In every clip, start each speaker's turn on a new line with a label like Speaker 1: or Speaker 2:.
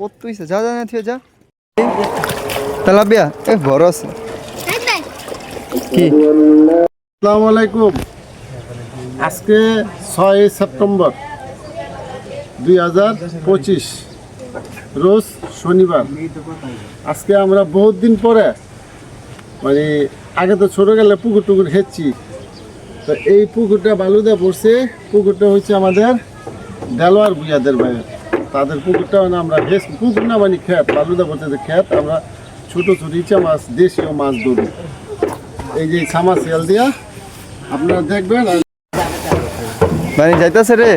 Speaker 1: কত হইছে? যা থিয়ে, যা। এ কি?
Speaker 2: আসসালামু আলাইকুম। আজকে সেপ্টেম্বর দুই হাজার পঁচিশ, রোজ শনিবার। আজকে আমরা বহুত দিন পরে মানে আগে তো ছোটো গেলে পুকুর টুকুর হেঁচছি তো এই পুকুরটা বালুদা পড়ছে, পুকুরটা হচ্ছে আমাদের দেলোয়ার ভুইয়াদের বাইরে তাদের পুকুরটা মানে আমরা হেস পুকুর না মানে খেত বালুদা যে খেত আমরা ছোটো ছোটো ইচা মাছ, দেশীয় মাছ ধরি। এই যে সামা সেল দিয়া, আপনারা দেখবেন
Speaker 1: মানে যাইতাছে রে?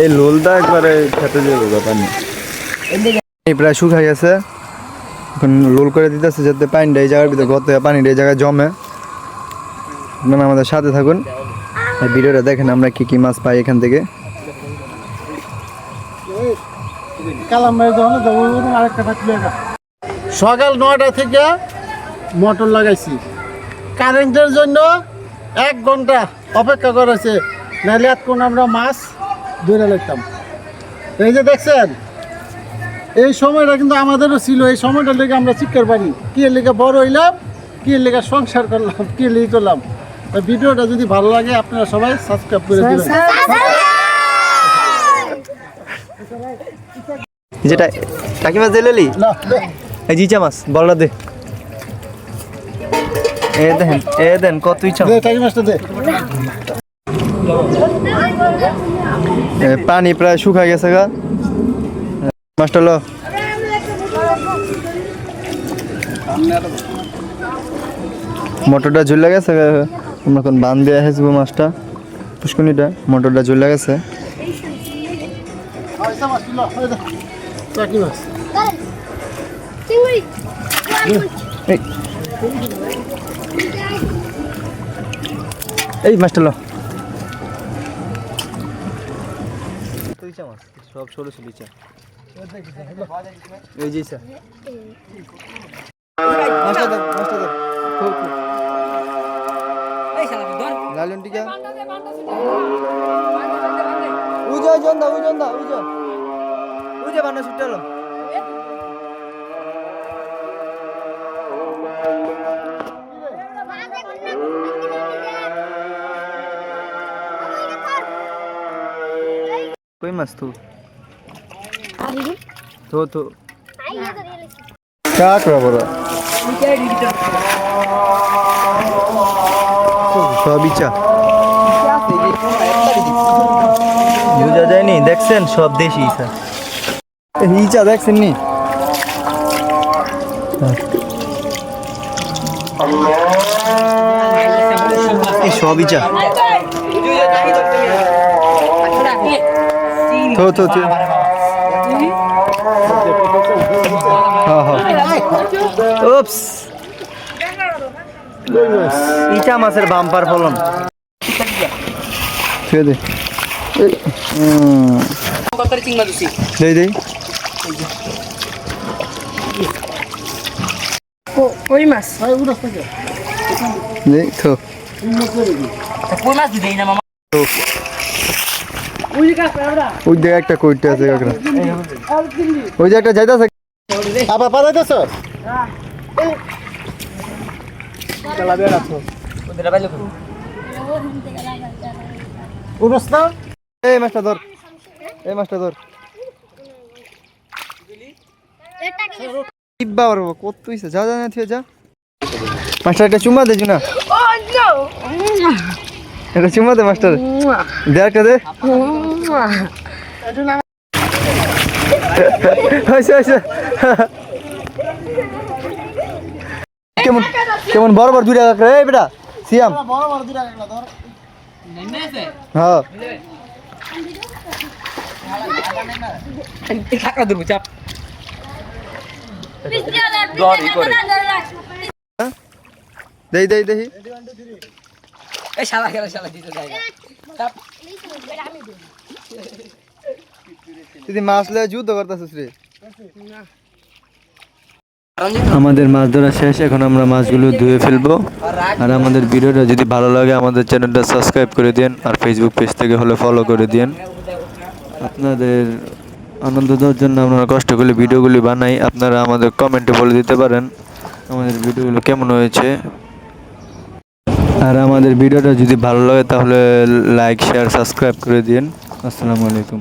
Speaker 1: এই লোলটা একবারে খেতে যাবে ব্যাপার নেই প্রায় শুকাই গেছে এখন লোল করে দিতেছে যাতে পানিটা এই জায়গার ভিতরে গত পানিটা এই জায়গায় জমে। আপনারা আমাদের সাথে থাকুন। আর ভিডিওটা দেখেন আমরা কি কি মাছ পাই এখান থেকে।
Speaker 2: সকাল নয়টা থেকে মোটর লাগাইছি। কারেন্টের জন্য এক ঘণ্টা অপেক্ষা করেছে। নাহলে এতক্ষণ আমরা মাছ ধরে লাগতাম এই যে দেখছেন এই সময়টা কিন্তু আমাদেরও ছিল এই সময়টার লেগে আমরা শিক্ষার পারি কি এর লেগে বড় হইলাম কি এর লেগে সংসার করলাম কি লেগে করলাম ভিডিওটা যদি ভালো লাগে আপনারা সবাই সাবস্ক্রাইব করে দেবেন।
Speaker 1: যেটা টাকি মাছ দিয়ে লেলি?
Speaker 2: না।
Speaker 1: এই জিচা মাছ বলটা দে। এ দেন এ দেন কত ইচ্ছা।
Speaker 2: দে টাকি মাছটা দে।
Speaker 1: পানি প্রায় শুকাই গেছে গা। মাছটা লো। মোটরটা ঝুলে গেছে। আমরা এখন বান দিয়ে আসব মাছটা। পুষ্কুনিটা মোটরটা ঝুলে গেছে। এই। মাছটা লো। সব ষোলো ষোলো ইচ্ছা এই যে ইচ্ছা মাছটা দাও মাছটা দাও। খুব খুব লালন টিকা উজা জন্দা উজন্দা উজা উজা বানা ছুটালো কই মাছ তো তো। তো কাকড়া বড়? সব ইচ্ছা। বোঝা যায়নি দেখছেন? সব দেশি ইচ্ছা। ইচ্ছা দেখছেন নি? এই সব ইচ্ছা। তো তো তো। উপস ইটা মাছের বাম্পার ফলন। ঠিক আছে। দেই দেই।
Speaker 3: কই মাছ?
Speaker 2: ভাই উড়াস থেকে
Speaker 1: দেই তো
Speaker 3: কই মাছ দিই না মামা।
Speaker 1: তো
Speaker 3: ওই
Speaker 1: জায়গায় একটা কইতে আছে কাকড়া। ওই যে একটা যাইতাছে।
Speaker 2: আবার না
Speaker 1: এই মাছটা ধর। এই মাছটা ধর। কিব্বা আর কত হইছে? যা যা না থিয়ে যা। মাস্টার একটা চুমা দে জুনা। একটা চুমা দে মাস্টার। দে একটা দে। কেমন কেমন বড় বড় দুইটা কাকড়া এই বেটা সিয়াম।
Speaker 2: বড় বড় দুটা কাকড়া ধর
Speaker 1: হ্যাঁ।
Speaker 3: কাঁকড়া ধরবো চাপ
Speaker 1: দেই দেই দেই।
Speaker 3: এই শালা খেলা শালা দিতে যায় চাপ
Speaker 4: আমাদের মাছ ধরা শেষ, এখন আমরা মাছগুলো ধুয়ে ফেলব। আর আমাদের ভিডিওটা যদি ভালো লাগে, আমাদের চ্যানেলটা সাবস্ক্রাইব করে দিন আর ফেসবুক পেজ থেকে হলে ফলো করে দিন আপনাদের আনন্দ দেওয়ার জন্য আমরা কষ্ট করে ভিডিওগুলি বানাই। আপনারা আমাদের কমেন্টে বলে দিতে পারেন, আমাদের ভিডিওগুলো কেমন হয়েছে। আর আমাদের ভিডিওটা যদি ভালো লাগে, তাহলে লাইক শেয়ার সাবস্ক্রাইব করে দিন আসসালামু আলাইকুম।